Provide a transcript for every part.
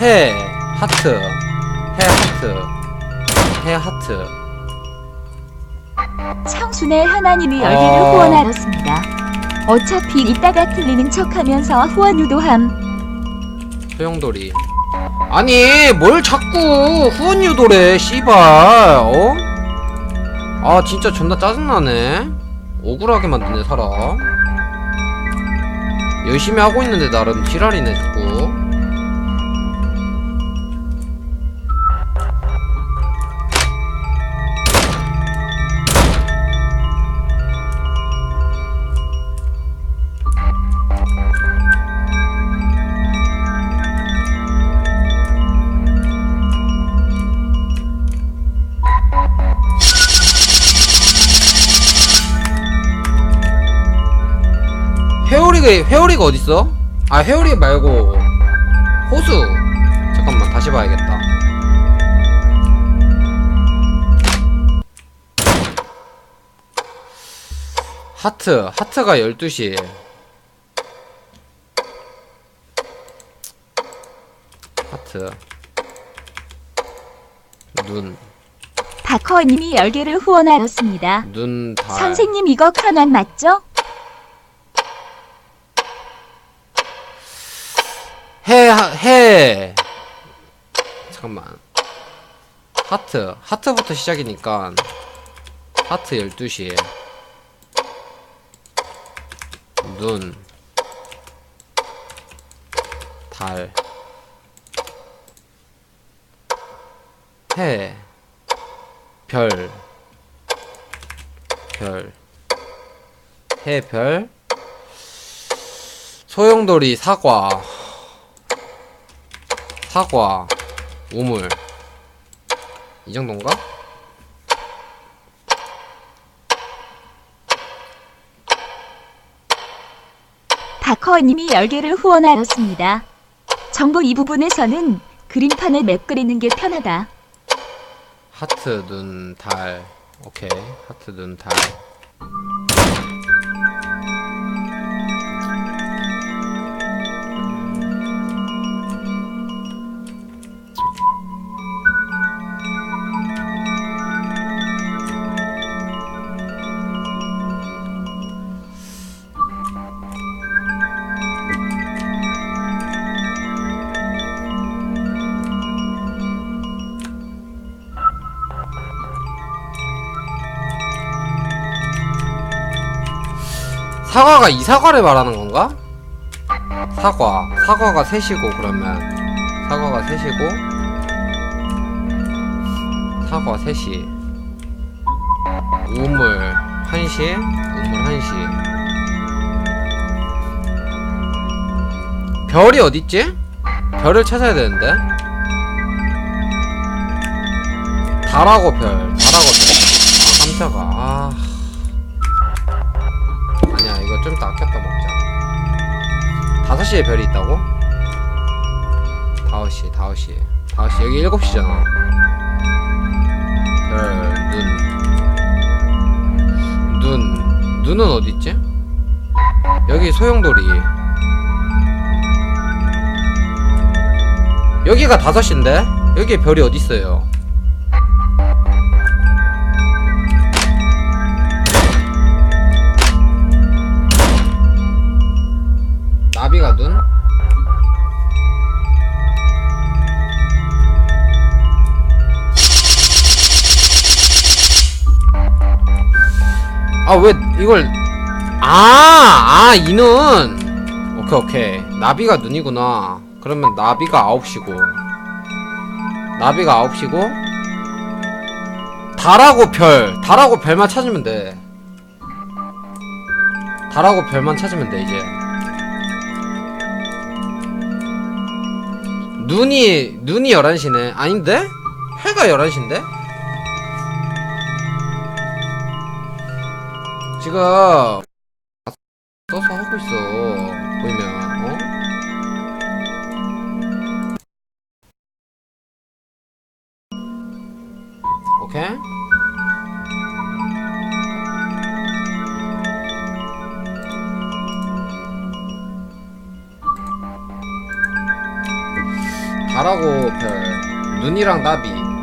해, 하트. 해, 하트. 해, 하트. 청순의 하나님이 10개를 어. 후원하였습니다. 어차피 이따가 틀리는 척하면서 후원 유도함. 소용돌이. 아니, 뭘 자꾸 후원 유도래, 씨발, 어? 아, 진짜 존나 짜증나네. 억울하게 만드네, 사람. 열심히 하고 있는데, 나름 지랄이네, 회오리가, 어딨어? 아, 회오리 말고, 호수. 잠깐만, 다시 봐야겠다. 하트, 하트가 12시. 하트. 눈, 다커님이 10개를 후원하였습니다. 눈, 달. 선생님 이거 카난 맞죠? 해, 하- 해. 잠깐만. 하트. 하트부터 시작이니까. 하트 12시. 눈. 달. 해. 별. 별. 해, 별. 소용돌이, 사과. 사과, 우물 이 정도인가? 다커님이 10개를 후원하였습니다. 정보 이 부분에서는 그림판을 맵 그리는 게 편하다. 하트, 눈, 달 오케이 하트, 눈, 달 사과가 이 사과를 말하는 건가? 사과. 사과가 셋이고 그러면. 사과가 셋이고. 사과 셋이. 우물 한시? 우물 한시. 별이 어딨지? 별을 찾아야 되는데? 달하고 별. 달하고 별 아 깜짝아 8시에 별이 있다고? 5시, 5시. 5시. 여기 7시잖아. 별, 눈. 눈. 눈은 어디있지 여기 소용돌이. 여기가 5시인데? 여기에 별이 어디있어요? 아 왜 이걸 아, 아, 이 눈. 오케이, 오케이. 나비가 눈이구나. 그러면 나비가 9시고. 나비가 9시고. 달하고 별. 달하고 별만 찾으면 돼. 달하고 별만 찾으면 돼, 이제. 눈이 눈이 11시네 아닌데? 해가 11시인데? 지금 써서 하고 있어 보이면 어? 오케이? 달하고 별 눈이랑 나비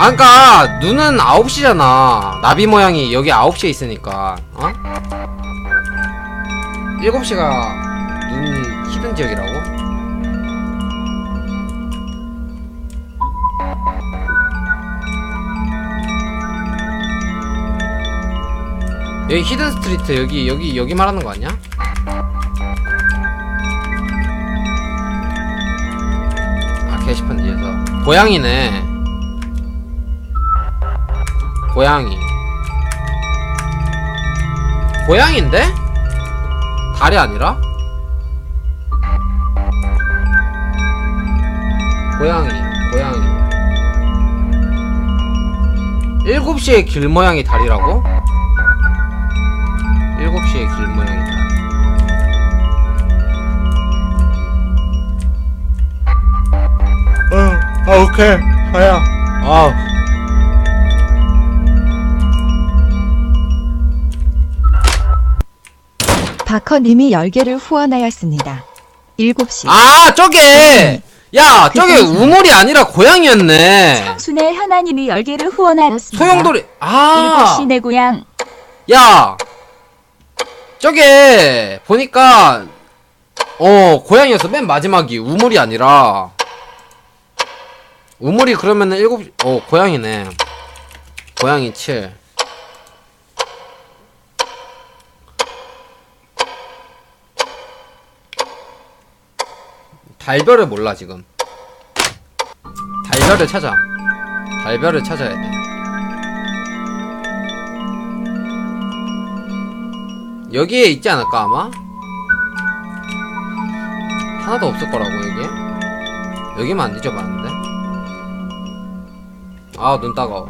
아 그니까 눈은 9시잖아 나비 모양이 여기 9시에 있으니까 어? 7시가 눈 히든 지역이라고? 여기 히든 스트리트 여기 여기 여기 말하는 거 아니야? 아 게시판 뒤에서 고양이네 고양이 고양인데? 달이 아니라? 고양이 고양이 7시에 길 모양이 달이라고? 7시에 길 모양이 달 어, 아, 오케이. 아야. 아 우 바커님이 열개를 후원하였습니다. 7시. 아 저게! 야 저게 우물이 아니라 고양이였네. 청순의 현아님이 열개를 후원하였습니다. 소용돌이. 시아내 고향. 야 저게 보니까 어 고양이였어 맨 마지막이 우물이 아니라. 우물이 그러면은 일곱 시- 어 고양이네. 고양이 7 달별을 몰라 지금. 달별을 찾아. 달별을 찾아야 돼. 여기에 있지 않을까 아마? 하나도 없을 거라고 여기에? 여기만 안 뒤져봤는데? 아 눈 따가워.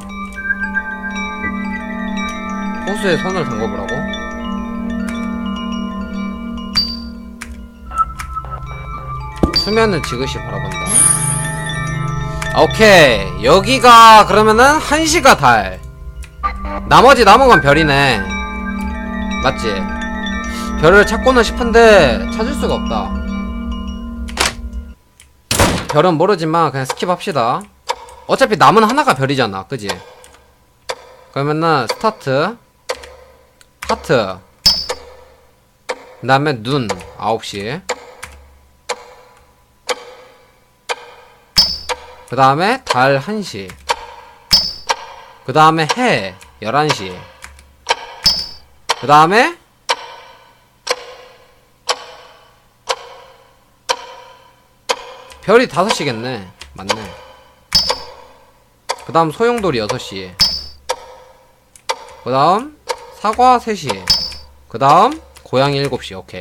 호수에 손을 담궈보라고? 수면은 지그시 바라본다 아, 오케이 여기가 그러면은 한시가 달 나머지 남은 건 별이네 맞지? 별을 찾고는 싶은데 찾을 수가 없다. 별은 모르지만 그냥 스킵합시다. 어차피 남은 하나가 별이잖아, 그지? 그러면은 스타트, 하트, 그 다음에 눈 9시, 그 다음에 달 1시, 그 다음에 해 11시, 그 다음에 별이 5시겠네. 맞네. 그 다음 소용돌이 6시. 그 다음 사과 3시. 그 다음 고양이 7시. 오케이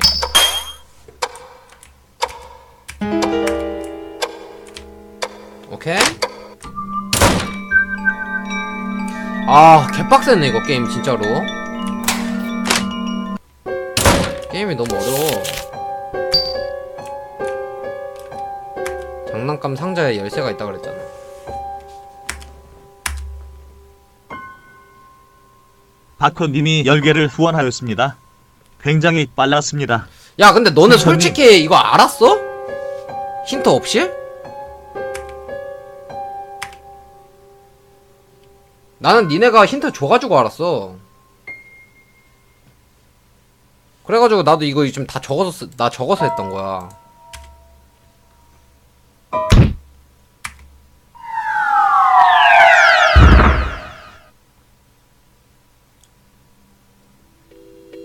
오케이 아 개빡세네 이거 게임 진짜로 게임이 너무 어려워. 장난감 상자에 열쇠가 있다 그랬잖아. 바커님이 10개를 후원하였습니다. 굉장히 빨랐습니다. 야, 근데 너는. 솔직히 이거 알았어? 힌트 없이? 나는 니네가 힌트 줘가지고 알았어. 그래가지고 나도 이거 좀다 적어서 쓰, 나 적어서 했던 거야.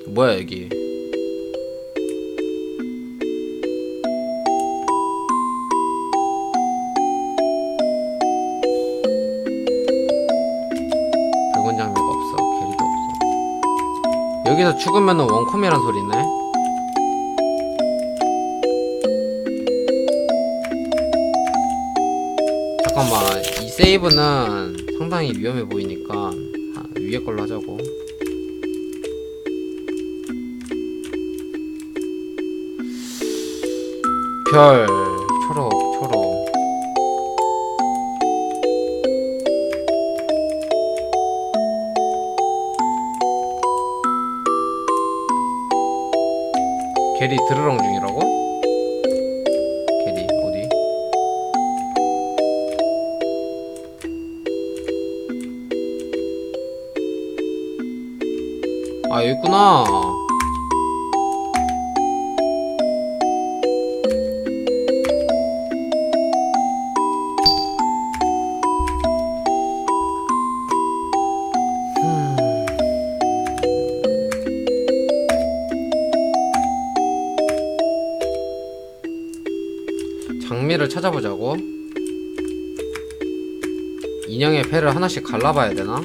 뭐야 여기? 여기서 죽으면은 원콤이란 소리네. 잠깐만, 이 세이브는 상당히 위험해 보이니까 아, 위에 걸로 하자고. 별, 인형의 폐를 하나씩 갈라봐야 되나?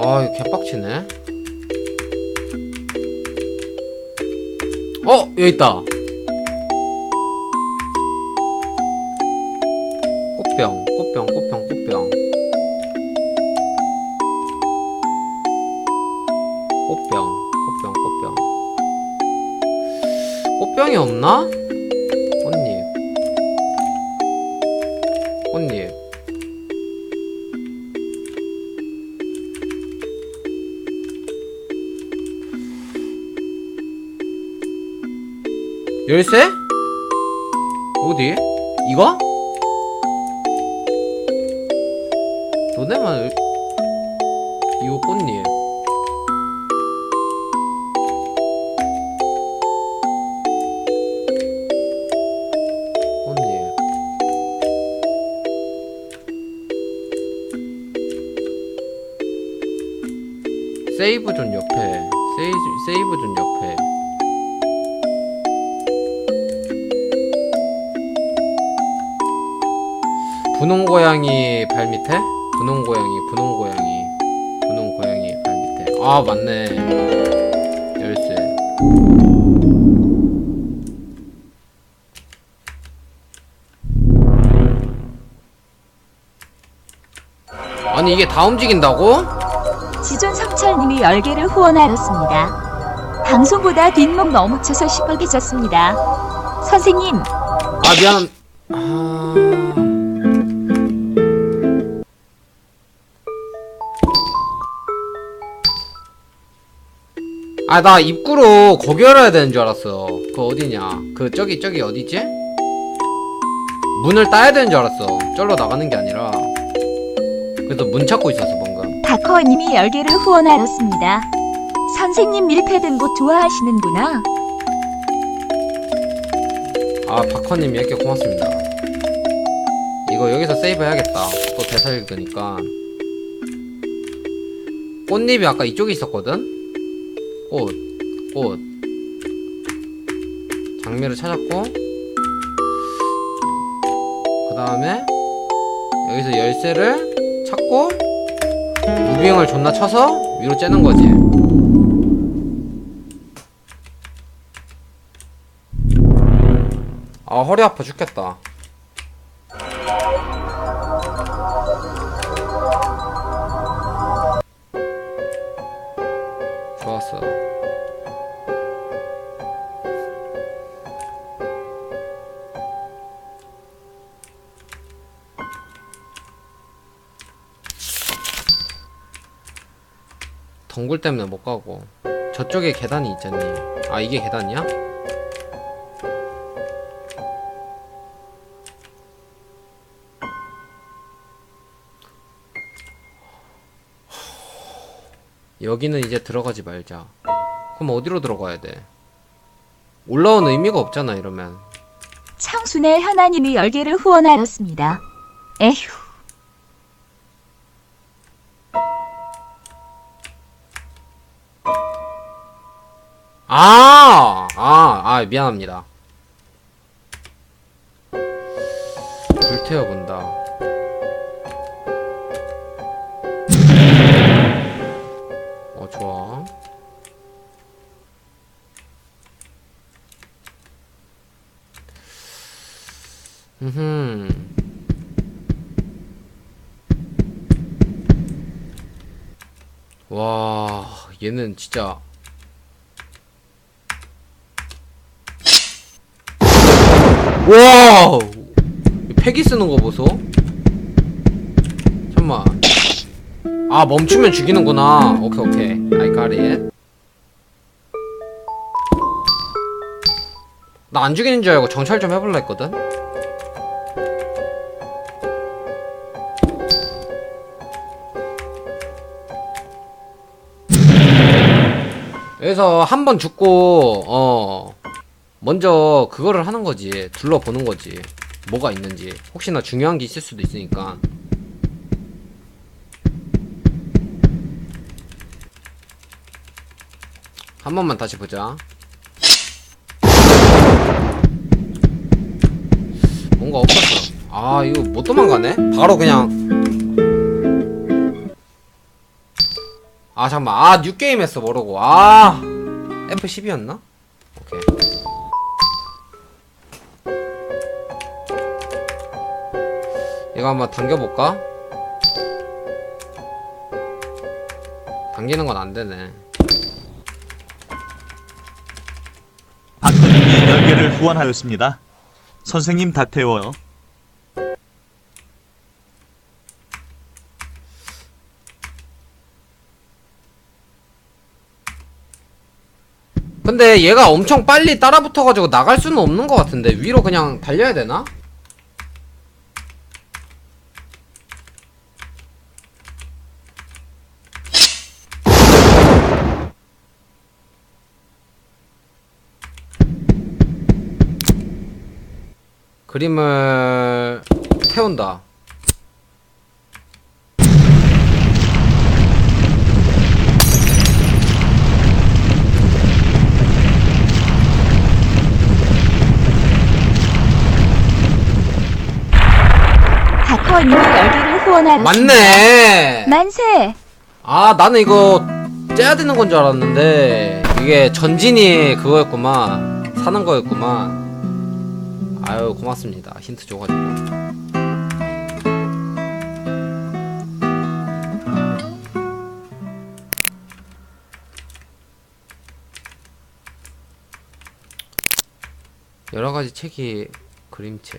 아 이거 개빡치네 어 여기 있다 꽃잎 열쇠? 어디? 이거? 너네만 열... 이거 꽃잎 세이브 존 옆에 세이브, 세이브 존 옆에 분홍 고양이 발 밑에? 분홍 고양이, 분홍 고양이, 분홍 고양이 발 밑에. 아 맞네. 열쇠. 아니 이게 다 움직인다고? 지존 성철님이 열개를 후원하였습니다. 방송보다 뒷목 너무 쳐서 시뻘개졌습니다. 선생님, 아 미안. 아... 아, 나 입구로 거기 열어야 되는 줄 알았어. 그 어디냐? 그 저기 저기 어디지? 문을 따야 되는 줄 알았어. 절로 나가는 게 아니라. 그래서 문 찾고 있었어 방금. 다커님이 열개를 후원하였습니다. 선생님 밀폐 된 곳 좋아하시는구나. 아 박커님 이렇게 고맙습니다. 이거 여기서 세이브 해야겠다. 또 대사 읽으니까. 꽃잎이 아까 이쪽에 있었거든? 꽃, 꽃. 장미를 찾았고, 그 다음에 여기서 열쇠를 찾고, 무빙을 존나 쳐서 위로 째는 거지. 아, 허리 아파 죽겠다. 덩굴 때문에 못 가고 저쪽에 계단이 있잖니. 아 이게 계단이야? 여기는 이제 들어가지 말자. 그럼 어디로 들어가야 돼? 올라온 의미가 없잖아 이러면. 청순의 현아님이 열개를 후원하였습니다. 에휴, 아, 아, 아, 미안합니다. 불태워 본다. 어, 좋아. 음. 와, 얘는 진짜 와! 패기 쓰는 거 보소. 잠만. 아, 멈추면 죽이는구나. 오케이, 오케이. I got it. 나 안 죽이는 줄 알고 정찰 좀 해볼라 했거든? 그래서 한 번 죽고, 어, 먼저 그거를 하는 거지. 둘러보는 거지. 뭐가 있는지. 혹시나 중요한 게 있을 수도 있으니까. 한 번만 다시 보자. 뭔가 없었어. 아, 이거 못 도망가네? 바로 그냥. 아, 잠깐만. 아, 뉴게임 했어, 모르고. 아, F12였나? 오케이. 이거 한번 당겨볼까? 당기는 건 안 되네. 박헌님이 열개를 후원하였습니다. 선생님 다 태워요. 근데 얘가 엄청 빨리 따라붙어가지고 나갈 수는 없는 것 같은데 위로 그냥 달려야 되나? 그림을 태운다. 맞네. 만세! 아 나는 이거 째야 되는 건 줄 알았는데 이게 전진이 그거였구만 사는 거였구만 아유 고맙습니다 힌트 줘가지고 여러가지 책이 그림체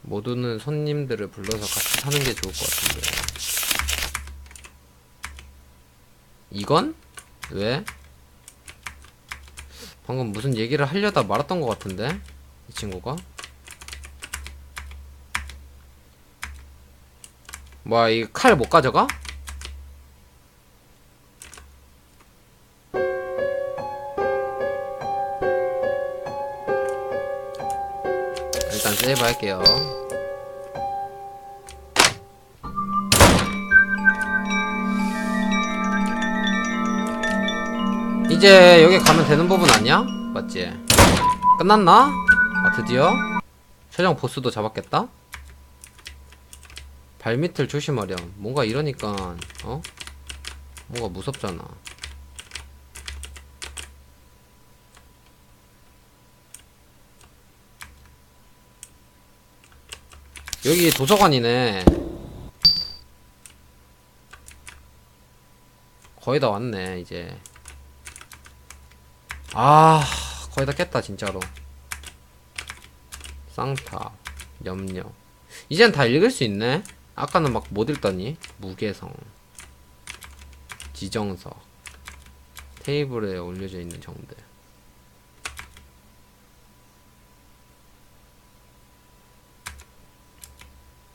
모두는 손님들을 불러서 같이 사는 게 좋을 것 같은데. 이건? 왜? 방금 무슨 얘기를 하려다 말았던 것 같은데? 이 친구가? 뭐야, 이 칼 못 가져가? 일단 세이브 할게요. 이제 여기 가면 되는 부분 아니야? 맞지? 끝났나? 아 드디어? 최종 보스도 잡았겠다? 발밑을 조심하렴 뭔가 이러니까 어? 뭔가 무섭잖아 여기 도서관이네 거의 다 왔네 이제 아 거의 다 깼다 진짜로. 쌍타 염려. 이젠 다 읽을 수 있네. 아까는 막 못 읽더니. 무게성 지정석 테이블에 올려져 있는 정들.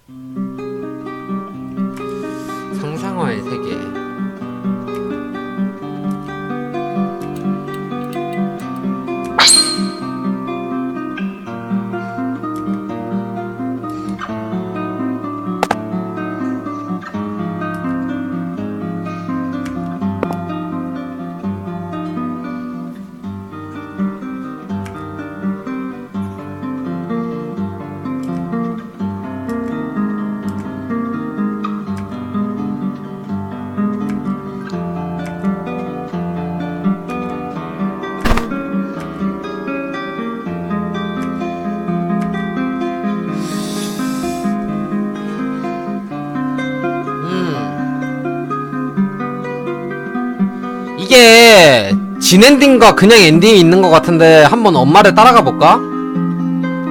상 진 엔딩과 그냥 엔딩이 있는 것 같은데 한번 엄마를 따라가 볼까?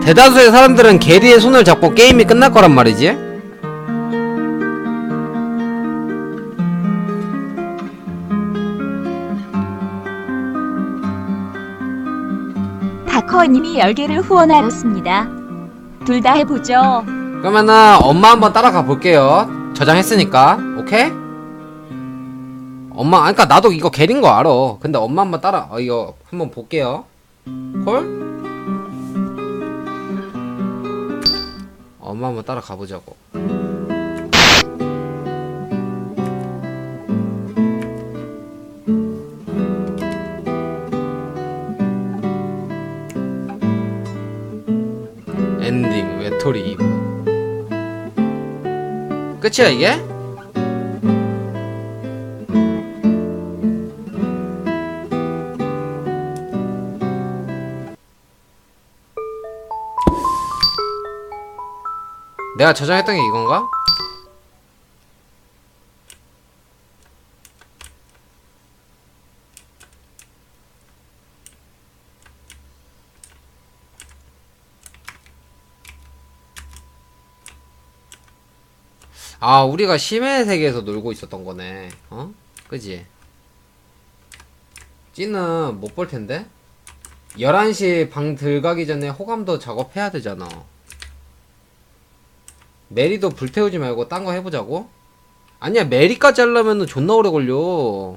대다수의 사람들은 게리의 손을 잡고 게임이 끝날 거란 말이지. 다커님이 10개를 후원하였습니다. 둘 다 해보죠. 그러면은 엄마 한번 따라가 볼게요. 저장했으니까. 오케이? 엄마, 그니까 나도 이거 게린 거 알아. 근데 엄마 한번 따라, 어, 이거 한번 볼게요. 콜? 엄마 한번 따라 가 보자고. 엔딩 외톨이 2부 끝이야 이게? 내가 저장했던 게 이건가? 아 우리가 심해 세계에서 놀고 있었던 거네 어? 그지? 찌는 못 볼 텐데? 11시 방 들어가기 전에 호감도 작업해야 되잖아 메리도 불태우지 말고 딴 거 해보자고? 아니야 메리까지 하려면 존나 오래 걸려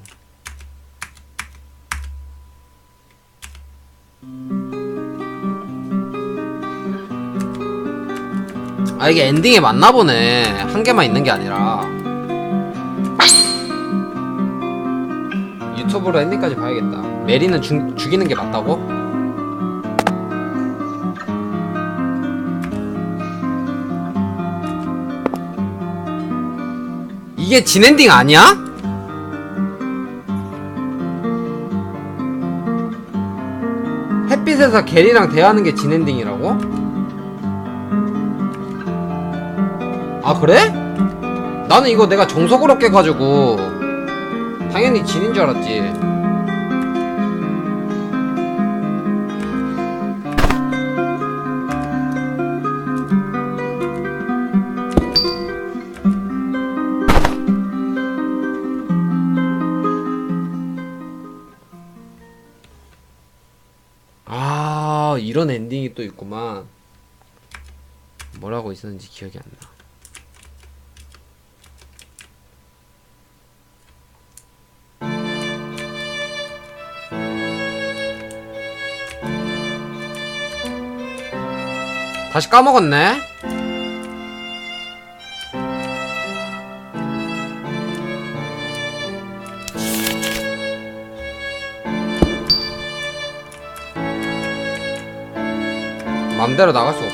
아 이게 엔딩에 맞나 보네 한 개만 있는 게 아니라 유튜브로 엔딩까지 봐야겠다 메리는 죽, 죽이는 게 맞다고? 이게 진엔딩 아니야? 햇빛에서 게리랑 대하는 게 진엔딩이라고? 아 그래? 나는 이거 내가 정석으로 깨가지고 당연히 진인 줄 알았지 이런 엔딩이 또 있구만 뭐라고 있었는지 기억이 안 나. 다시 까먹었네. 맘대로 나갈 수없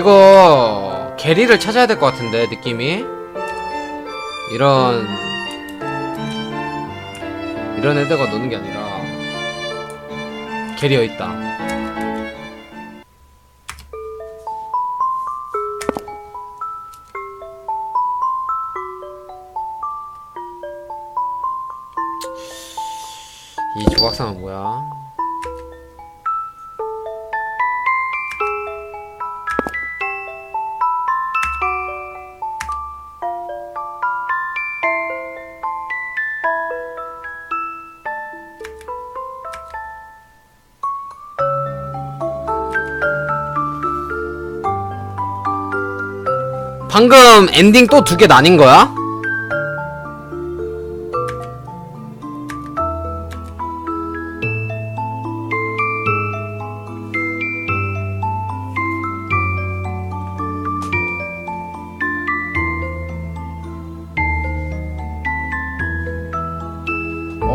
이거 게리를 찾아야 될 것 같은데 느낌이 이런 이런 애들과 노는 게 아니라 게리 어 있다. 이 조각상은 뭐야? 방금 엔딩 또 두 개 나뉜 거야?